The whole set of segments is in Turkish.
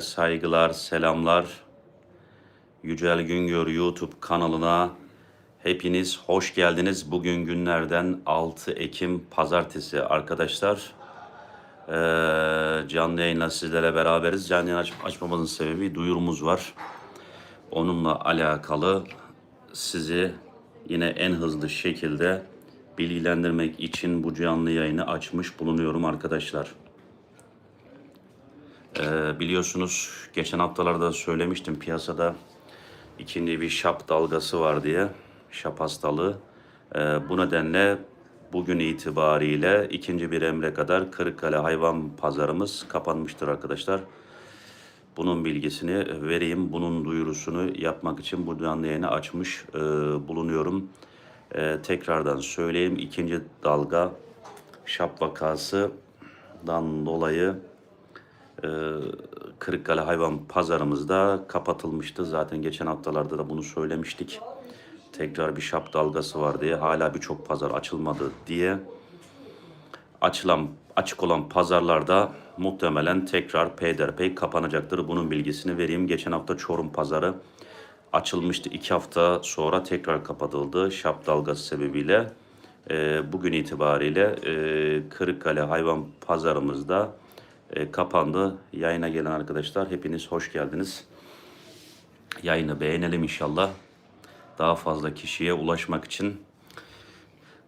Saygılar, selamlar. Yücel Güngör YouTube kanalına hepiniz hoş geldiniz. Bugün günlerden 6 Ekim Pazartesi arkadaşlar. Ee, canlı yayınla sizlerle beraberiz. Canlı yayın aç- açmamızın sebebi duyurumuz var. Onunla alakalı sizi yine en hızlı şekilde bilgilendirmek için bu canlı yayını açmış bulunuyorum arkadaşlar. Ee, biliyorsunuz geçen haftalarda söylemiştim piyasada ikinci bir şap dalgası var diye. Şap hastalığı. Ee, bu nedenle bugün itibariyle ikinci bir emre kadar Kırıkkale hayvan pazarımız kapanmıştır arkadaşlar. Bunun bilgisini vereyim. Bunun duyurusunu yapmak için bu yayını açmış e, bulunuyorum. E, tekrardan söyleyeyim. ikinci dalga şap vakasından dolayı e, Kırıkkale hayvan pazarımızda kapatılmıştı. Zaten geçen haftalarda da bunu söylemiştik. Tekrar bir şap dalgası var diye hala birçok pazar açılmadı diye açılan açık olan pazarlarda muhtemelen tekrar peyderpey kapanacaktır. Bunun bilgisini vereyim. Geçen hafta Çorum pazarı açılmıştı. İki hafta sonra tekrar kapatıldı. Şap dalgası sebebiyle. Ee, bugün itibariyle e, Kırıkkale hayvan pazarımızda e, kapandı. Yayına gelen arkadaşlar hepiniz hoş geldiniz. Yayını beğenelim inşallah. Daha fazla kişiye ulaşmak için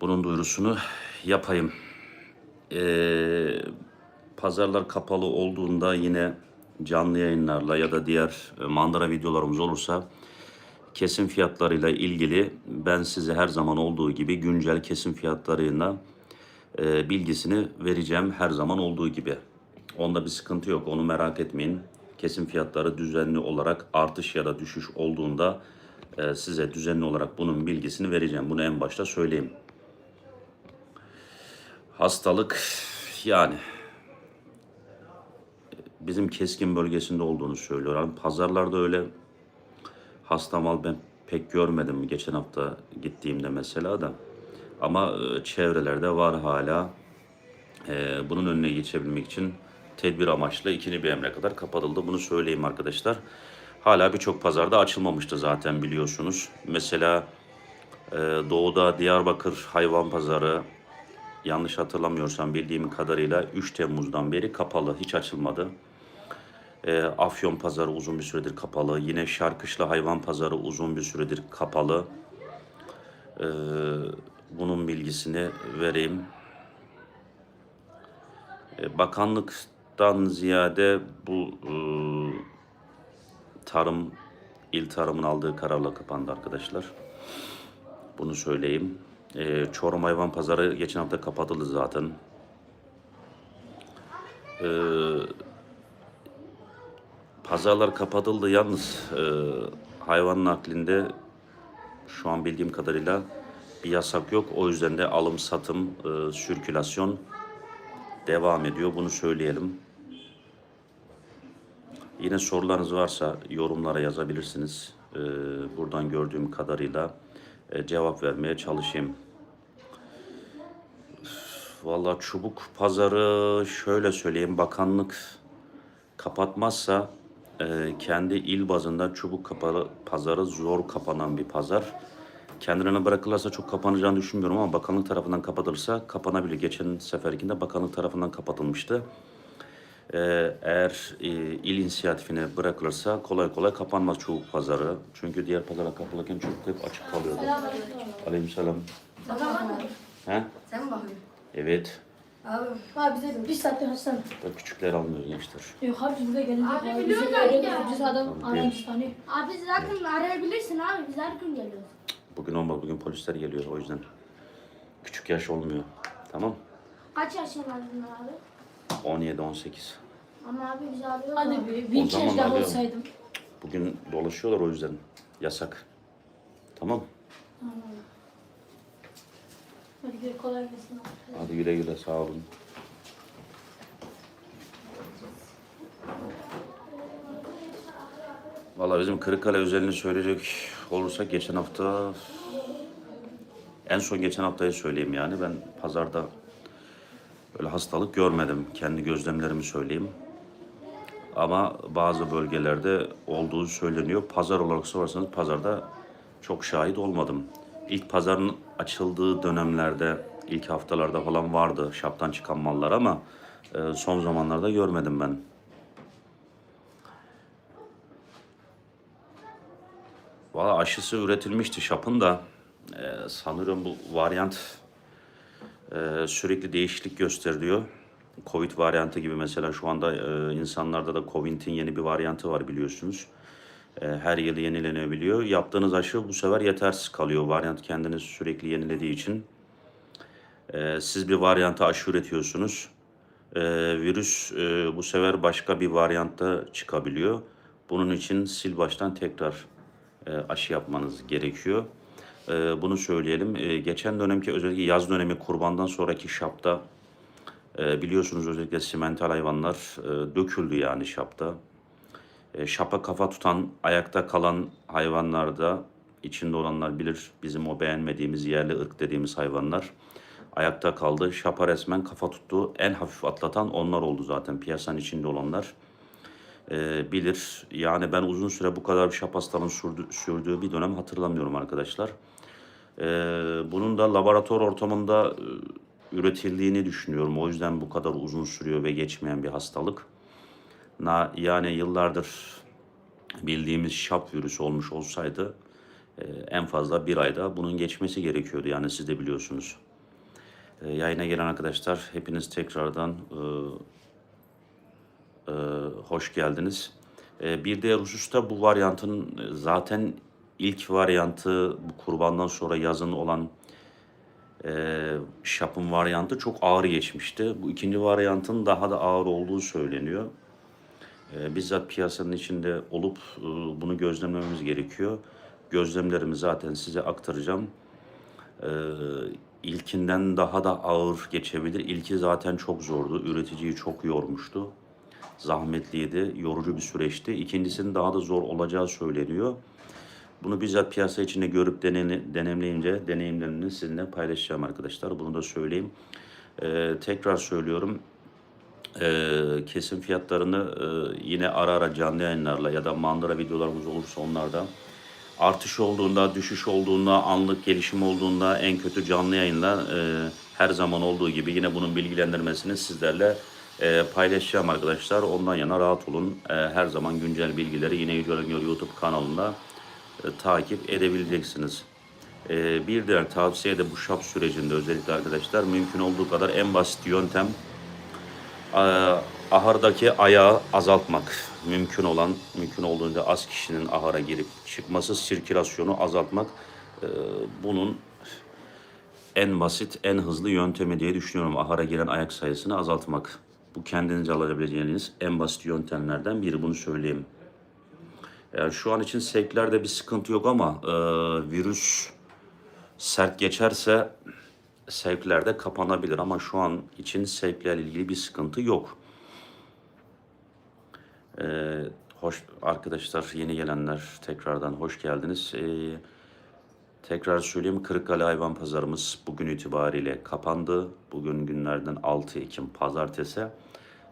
bunun duyurusunu yapayım. Ee, pazarlar kapalı olduğunda yine canlı yayınlarla ya da diğer e, manzara videolarımız olursa kesim fiyatlarıyla ilgili ben size her zaman olduğu gibi güncel kesim fiyatlarıyla e, bilgisini vereceğim her zaman olduğu gibi. Onda bir sıkıntı yok onu merak etmeyin. Kesim fiyatları düzenli olarak artış ya da düşüş olduğunda e, size düzenli olarak bunun bilgisini vereceğim. Bunu en başta söyleyeyim. Hastalık yani bizim keskin bölgesinde olduğunu söylüyor. Pazarlarda öyle hasta mal ben pek görmedim geçen hafta gittiğimde mesela da. Ama e, çevrelerde var hala. E, bunun önüne geçebilmek için tedbir amaçlı ikinci bir emre kadar kapatıldı. Bunu söyleyeyim arkadaşlar. Hala birçok pazarda açılmamıştı zaten biliyorsunuz. Mesela e, doğuda Diyarbakır hayvan pazarı yanlış hatırlamıyorsam bildiğim kadarıyla 3 Temmuz'dan beri kapalı. Hiç açılmadı. E, Afyon pazarı uzun bir süredir kapalı. Yine Şarkışla hayvan pazarı uzun bir süredir kapalı. E, bunun bilgisini vereyim. E, bakanlıktan ziyade bu e, tarım, il tarımın aldığı kararla kapandı arkadaşlar. Bunu söyleyeyim. E, Çorum hayvan pazarı geçen hafta kapatıldı zaten. E, pazarlar kapatıldı yalnız e, hayvan naklinde şu an bildiğim kadarıyla bir yasak yok. O yüzden de alım satım, e, sirkülasyon devam ediyor. Bunu söyleyelim. Yine sorularınız varsa yorumlara yazabilirsiniz. Ee, buradan gördüğüm kadarıyla e, cevap vermeye çalışayım. Vallahi çubuk pazarı şöyle söyleyeyim bakanlık kapatmazsa e, kendi il bazında çubuk kapalı pazarı zor kapanan bir pazar. Kendilerine bırakılırsa çok kapanacağını düşünmüyorum ama bakanlık tarafından kapatılırsa kapanabilir. Geçen seferkinde bakanlık tarafından kapatılmıştı. Ee, eğer e, il inisiyatifine bırakılırsa kolay kolay kapanmaz çubuk pazarı. Çünkü diğer pazarlar kapalıyken çubuk hep açık kalıyordu. Aleykümselam. He? Sen mi bakıyorsun? Evet. Abi. Abi bize bir saatte hastane. Da küçükler almıyor gençler. Yok abi bize gelince Abi abi biliyorum bize ben öyle ya. ucuz adam değil. hastane. Abi zaten arayabilirsin abi. Biz her gün geliyoruz. Bugün olmaz. Bugün polisler geliyor o yüzden. Küçük yaş olmuyor. Tamam. Kaç yaşın var bunlar abi? 17-18. Ama abi biz arıyoruz. Hadi bir, O bir iki zaman yaş daha olsaydım. Bugün dolaşıyorlar o yüzden. Yasak. Tamam. Hadi gel kolay gelsin. Hadi güle güle sağ olun. Valla bizim Kırıkkale özelini söyleyecek olursak geçen hafta en son geçen haftayı söyleyeyim yani ben pazarda öyle hastalık görmedim. Kendi gözlemlerimi söyleyeyim. Ama bazı bölgelerde olduğu söyleniyor. Pazar olarak sorarsanız pazarda çok şahit olmadım. İlk pazarın açıldığı dönemlerde, ilk haftalarda falan vardı şaptan çıkan mallar ama e, son zamanlarda görmedim ben. Valla aşısı üretilmişti şapın da e, sanırım bu varyant e, sürekli değişiklik gösteriyor. Covid varyantı gibi mesela şu anda e, insanlarda da Covid'in yeni bir varyantı var biliyorsunuz. E, her yıl yenilenebiliyor. Yaptığınız aşı bu sefer yetersiz kalıyor. Varyant kendini sürekli yenilediği için. E, siz bir varyanta aşı üretiyorsunuz. E, virüs e, bu sefer başka bir varyantta çıkabiliyor. Bunun için sil baştan tekrar e, aşı yapmanız gerekiyor. E, bunu söyleyelim. E, geçen dönemki özellikle yaz dönemi kurbandan sonraki şapta e, biliyorsunuz özellikle simental hayvanlar e, döküldü yani şapta. E, şapa kafa tutan, ayakta kalan hayvanlarda içinde olanlar bilir bizim o beğenmediğimiz yerli ırk dediğimiz hayvanlar ayakta kaldı. Şapa resmen kafa tuttu. En hafif atlatan onlar oldu zaten piyasanın içinde olanlar. E, bilir. Yani ben uzun süre bu kadar bir şap hastalığının sürdü- sürdüğü bir dönem hatırlamıyorum arkadaşlar. E, bunun da laboratuvar ortamında e, üretildiğini düşünüyorum. O yüzden bu kadar uzun sürüyor ve geçmeyen bir hastalık. Na, yani yıllardır bildiğimiz şap virüsü olmuş olsaydı e, en fazla bir ayda bunun geçmesi gerekiyordu. Yani siz de biliyorsunuz. E, yayına gelen arkadaşlar hepiniz tekrardan e, e, hoş geldiniz. E, bir diğer hususta bu varyantın e, zaten ilk varyantı bu kurbandan sonra yazın olan e, şapın varyantı çok ağır geçmişti. Bu ikinci varyantın daha da ağır olduğu söyleniyor. E, bizzat piyasanın içinde olup e, bunu gözlemlememiz gerekiyor. Gözlemlerimi zaten size aktaracağım. E, ilkinden daha da ağır geçebilir. İlki zaten çok zordu. Üreticiyi çok yormuştu. Zahmetliydi, yorucu bir süreçti. İkincisinin daha da zor olacağı söyleniyor. Bunu bizzat piyasa içinde görüp deneyimle- deneyimleyince deneyimlerini sizinle paylaşacağım arkadaşlar. Bunu da söyleyeyim. E, tekrar söylüyorum. Ee, kesim fiyatlarını e, yine ara ara canlı yayınlarla ya da mandıra videolarımız olursa onlarda artış olduğunda, düşüş olduğunda, anlık gelişim olduğunda en kötü canlı yayınla e, her zaman olduğu gibi yine bunun bilgilendirmesini sizlerle e, paylaşacağım arkadaşlar. Ondan yana rahat olun. E, her zaman güncel bilgileri yine Yüce Öngör YouTube kanalında e, takip edebileceksiniz. E, bir diğer tavsiye de bu şap sürecinde özellikle arkadaşlar mümkün olduğu kadar en basit yöntem e, ahırdaki ayağı azaltmak. Mümkün olan, mümkün olduğunca az kişinin ahıra girip çıkması, sirkülasyonu azaltmak. Bunun en basit, en hızlı yöntemi diye düşünüyorum. Ahıra giren ayak sayısını azaltmak. Bu kendinize alabileceğiniz en basit yöntemlerden biri bunu söyleyeyim. Yani şu an için sevklerde bir sıkıntı yok ama e, virüs sert geçerse sevklerde kapanabilir ama şu an için sevklerle ilgili bir sıkıntı yok. Ee, hoş arkadaşlar yeni gelenler tekrardan hoş geldiniz. Ee, tekrar söyleyeyim Kırıkkale Hayvan Pazarımız bugün itibariyle kapandı. Bugün günlerden 6 Ekim Pazartesi.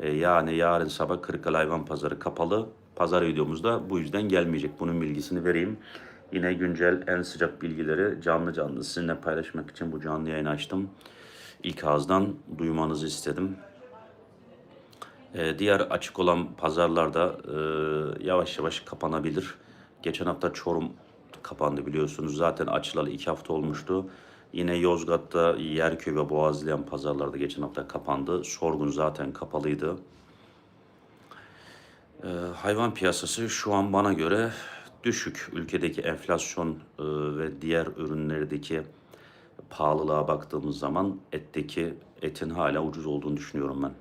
Ee, yani yarın sabah Kırıkkale Hayvan Pazarı kapalı. Pazar videomuzda bu yüzden gelmeyecek. Bunun bilgisini vereyim. Yine güncel en sıcak bilgileri canlı canlı sizinle paylaşmak için bu canlı yayını açtım. İlk ağızdan duymanızı istedim. Ee, diğer açık olan pazarlarda e, yavaş yavaş kapanabilir. Geçen hafta Çorum kapandı biliyorsunuz. Zaten açılalı iki hafta olmuştu. Yine Yozgat'ta Yerköy ve Boğazlayan pazarlarda geçen hafta kapandı. Sorgun zaten kapalıydı. Ee, hayvan piyasası şu an bana göre düşük. Ülkedeki enflasyon e, ve diğer ürünlerdeki pahalılığa baktığımız zaman etteki etin hala ucuz olduğunu düşünüyorum ben.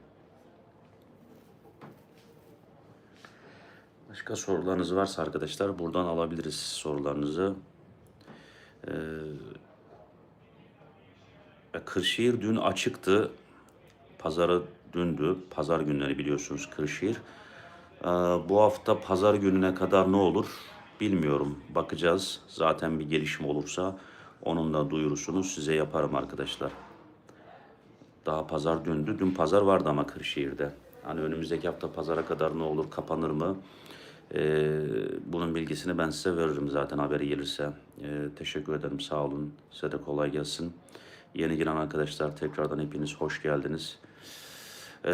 Başka sorularınız varsa arkadaşlar buradan alabiliriz sorularınızı. Ee, Kırşehir dün açıktı. Pazarı dündü. Pazar günleri biliyorsunuz Kırşehir. Ee, bu hafta pazar gününe kadar ne olur bilmiyorum. Bakacağız. Zaten bir gelişme olursa onun da duyurusunu size yaparım arkadaşlar. Daha pazar dündü. Dün pazar vardı ama Kırşehir'de. Hani önümüzdeki hafta pazara kadar ne olur, kapanır mı? Ee, bunun bilgisini ben size veririm zaten haberi gelirse. Ee, teşekkür ederim, sağ olun. Size de kolay gelsin. Yeni giren arkadaşlar tekrardan hepiniz hoş geldiniz. Ee,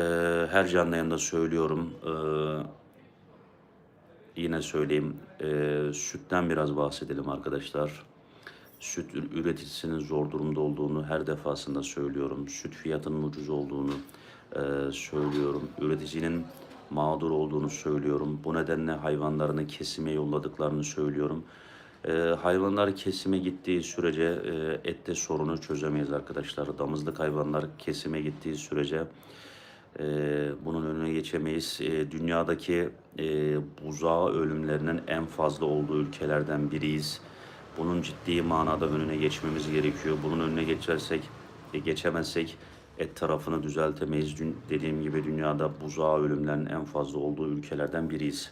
her canlı yayında söylüyorum. Ee, yine söyleyeyim. Ee, sütten biraz bahsedelim arkadaşlar. Süt ür- üreticisinin zor durumda olduğunu her defasında söylüyorum. Süt fiyatının ucuz olduğunu e, söylüyorum. Üreticinin mağdur olduğunu söylüyorum. Bu nedenle hayvanlarını kesime yolladıklarını söylüyorum. E, hayvanlar kesime gittiği sürece e, ette sorunu çözemeyiz arkadaşlar. Damızlık hayvanlar kesime gittiği sürece e, bunun önüne geçemeyiz. E, dünyadaki e, buzağı ölümlerinin en fazla olduğu ülkelerden biriyiz. Bunun ciddi manada önüne geçmemiz gerekiyor. Bunun önüne geçersek, e, geçemezsek et tarafını düzeltemeyiz. Dün, dediğim gibi dünyada buzağı ölümlerinin en fazla olduğu ülkelerden biriyiz.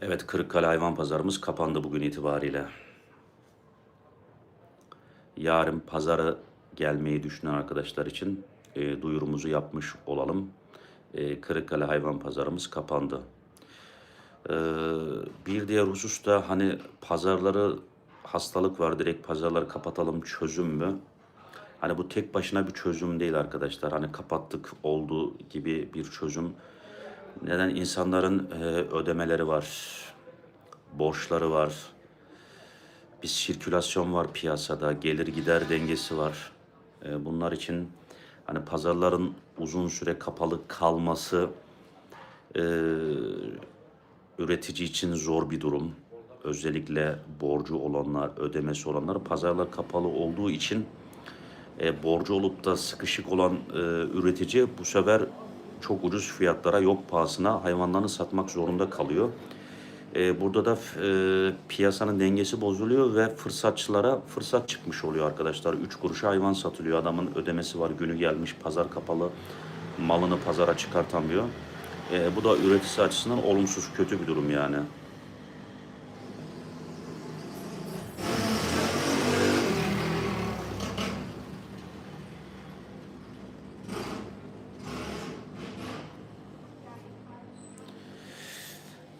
Evet, Kırıkkale Hayvan Pazarımız kapandı bugün itibariyle. Yarın pazara gelmeyi düşünen arkadaşlar için e, duyurumuzu yapmış olalım. E, Kırıkkale Hayvan Pazarımız kapandı. Ee, bir diğer husus da hani pazarları hastalık var direkt pazarları kapatalım çözüm mü? Hani bu tek başına bir çözüm değil arkadaşlar. Hani kapattık olduğu gibi bir çözüm. Neden insanların e, ödemeleri var, borçları var, bir sirkülasyon var piyasada, gelir gider dengesi var. E, bunlar için hani pazarların uzun süre kapalı kalması e, üretici için zor bir durum. Özellikle borcu olanlar, ödemesi olanlar pazarlar kapalı olduğu için e, borcu olup da sıkışık olan e, üretici bu sefer çok ucuz fiyatlara yok pahasına hayvanlarını satmak zorunda kalıyor. E, burada da e, piyasanın dengesi bozuluyor ve fırsatçılara fırsat çıkmış oluyor arkadaşlar. 3 kuruşa hayvan satılıyor. Adamın ödemesi var, günü gelmiş, pazar kapalı. Malını pazara çıkartamıyor. E, bu da üreticisi açısından olumsuz, kötü bir durum yani.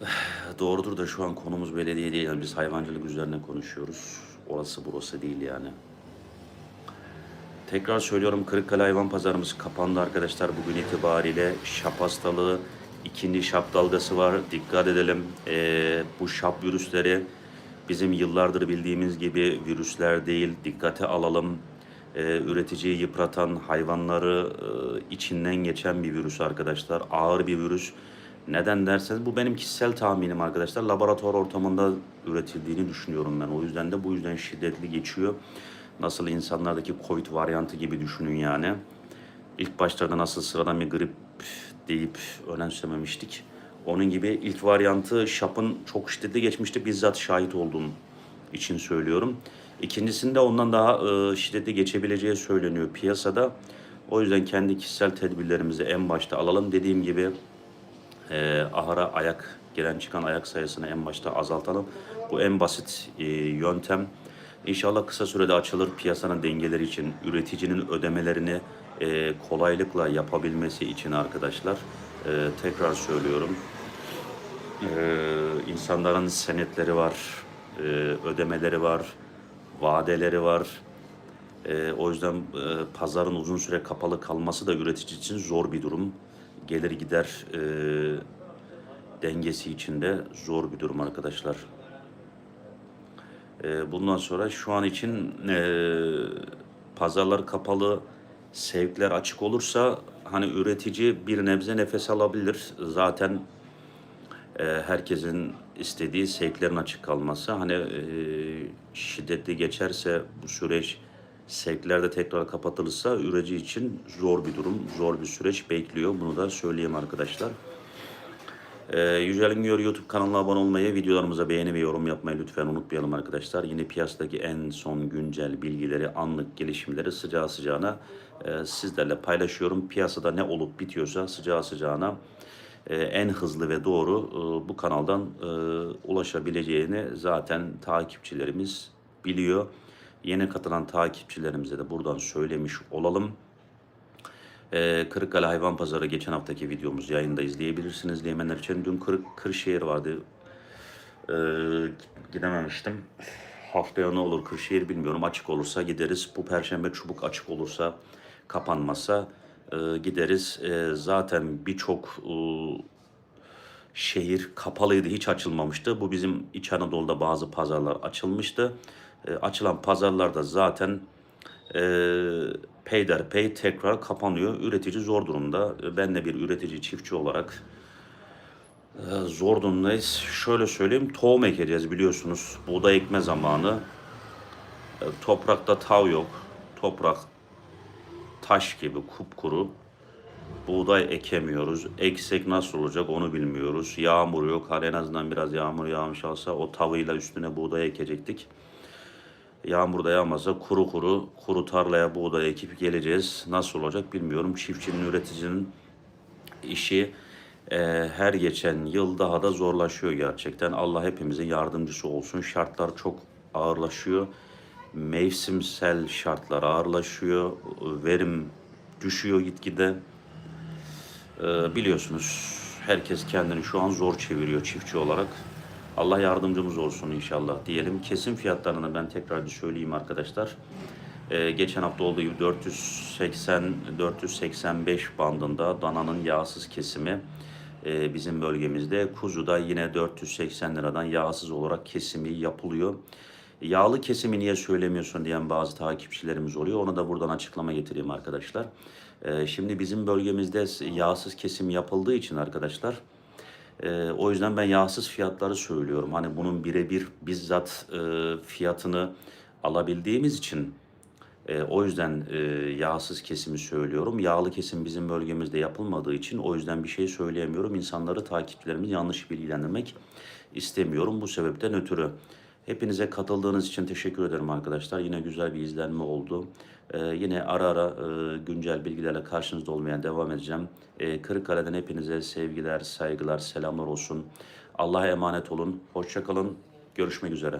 Doğrudur da şu an konumuz belediye değil. Yani biz hayvancılık üzerine konuşuyoruz. Orası burası değil yani. Tekrar söylüyorum Kırıkkale Hayvan Pazarımız kapandı arkadaşlar bugün itibariyle. Şap hastalığı, ikinci şap dalgası var. Dikkat edelim. Ee, bu şap virüsleri bizim yıllardır bildiğimiz gibi virüsler değil. Dikkate alalım. Ee, üreticiyi yıpratan, hayvanları e, içinden geçen bir virüs arkadaşlar. Ağır bir virüs. Neden derseniz bu benim kişisel tahminim arkadaşlar. Laboratuvar ortamında üretildiğini düşünüyorum ben. O yüzden de bu yüzden şiddetli geçiyor. Nasıl insanlardaki Covid varyantı gibi düşünün yani. İlk başlarda nasıl sıradan bir grip deyip önemsememiştik. Onun gibi ilk varyantı şapın çok şiddetli geçmişti. Bizzat şahit olduğum için söylüyorum. İkincisinde ondan daha e, şiddetli geçebileceği söyleniyor piyasada. O yüzden kendi kişisel tedbirlerimizi en başta alalım. Dediğim gibi e, ahıra ayak giren çıkan ayak sayısını en başta azaltalım. Bu en basit e, yöntem. İnşallah kısa sürede açılır piyasanın dengeleri için, üreticinin ödemelerini e, kolaylıkla yapabilmesi için arkadaşlar. E, tekrar söylüyorum. E, insanların senetleri var, e, ödemeleri var, vadeleri var. E, o yüzden e, pazarın uzun süre kapalı kalması da üretici için zor bir durum. Gelir gider e, dengesi içinde zor bir durum arkadaşlar. E, bundan sonra şu an için e, pazarlar kapalı, sevkler açık olursa hani üretici bir nebze nefes alabilir. Zaten e, herkesin istediği sevklerin açık kalması. Hani e, şiddetli geçerse bu süreç sevkler de tekrar kapatılırsa üretici için zor bir durum, zor bir süreç bekliyor. Bunu da söyleyeyim arkadaşlar. Ee, Yücel Güngör YouTube kanalına abone olmayı, videolarımıza beğeni ve yorum yapmayı lütfen unutmayalım arkadaşlar. Yine piyasadaki en son güncel bilgileri, anlık gelişimleri sıcağı sıcağına e, sizlerle paylaşıyorum. Piyasada ne olup bitiyorsa sıcağı sıcağına e, en hızlı ve doğru e, bu kanaldan e, ulaşabileceğini zaten takipçilerimiz biliyor. Yeni katılan takipçilerimize de buradan söylemiş olalım. Ee, Kırıkkale Hayvan Pazarı geçen haftaki videomuz yayında izleyebilirsiniz diyemenler için. Dün Kırık, Kırşehir vardı. Ee, gidememiştim. Haftaya ne olur Kırşehir bilmiyorum. Açık olursa gideriz. Bu perşembe çubuk açık olursa kapanmasa e, gideriz. E, zaten birçok e, şehir kapalıydı, hiç açılmamıştı. Bu bizim İç Anadolu'da bazı pazarlar açılmıştı. E, açılan pazarlarda zaten e, peyderpey tekrar kapanıyor. Üretici zor durumda. E, Ben de bir üretici çiftçi olarak e, zor durumdayız. Şöyle söyleyeyim, tohum ekeceğiz biliyorsunuz. Buğday ekme zamanı. E, toprakta tav yok. Toprak taş gibi kupkuru. Buğday ekemiyoruz. Eksek nasıl olacak onu bilmiyoruz. Yağmur yok. Hadi en azından biraz yağmur yağmış olsa o tavıyla üstüne buğday ekecektik. Yağmur da yağmasa kuru kuru kuru tarlaya buğday ekip geleceğiz. Nasıl olacak bilmiyorum. Çiftçinin, üreticinin işi e, her geçen yıl daha da zorlaşıyor gerçekten. Allah hepimizin yardımcısı olsun. Şartlar çok ağırlaşıyor. Mevsimsel şartlar ağırlaşıyor. Verim düşüyor gitgide. Ee, biliyorsunuz herkes kendini şu an zor çeviriyor çiftçi olarak. Allah yardımcımız olsun inşallah diyelim. Kesim fiyatlarını ben tekrar söyleyeyim arkadaşlar. Ee, geçen hafta olduğu gibi 480-485 bandında dananın yağsız kesimi e, bizim bölgemizde. Kuzuda yine 480 liradan yağsız olarak kesimi yapılıyor. Yağlı kesimi niye söylemiyorsun diyen bazı takipçilerimiz oluyor. Onu da buradan açıklama getireyim arkadaşlar. Ee, şimdi bizim bölgemizde yağsız kesim yapıldığı için arkadaşlar e, o yüzden ben yağsız fiyatları söylüyorum. Hani bunun birebir bizzat e, fiyatını alabildiğimiz için e, o yüzden e, yağsız kesimi söylüyorum. Yağlı kesim bizim bölgemizde yapılmadığı için o yüzden bir şey söyleyemiyorum. İnsanları takipçilerimizi yanlış bilgilendirmek istemiyorum bu sebepten ötürü. Hepinize katıldığınız için teşekkür ederim arkadaşlar. Yine güzel bir izlenme oldu. Ee, yine ara ara e, güncel bilgilerle karşınızda olmaya devam edeceğim. Ee, Kırıkkale'den hepinize sevgiler, saygılar, selamlar olsun. Allah'a emanet olun. Hoşçakalın. Görüşmek üzere.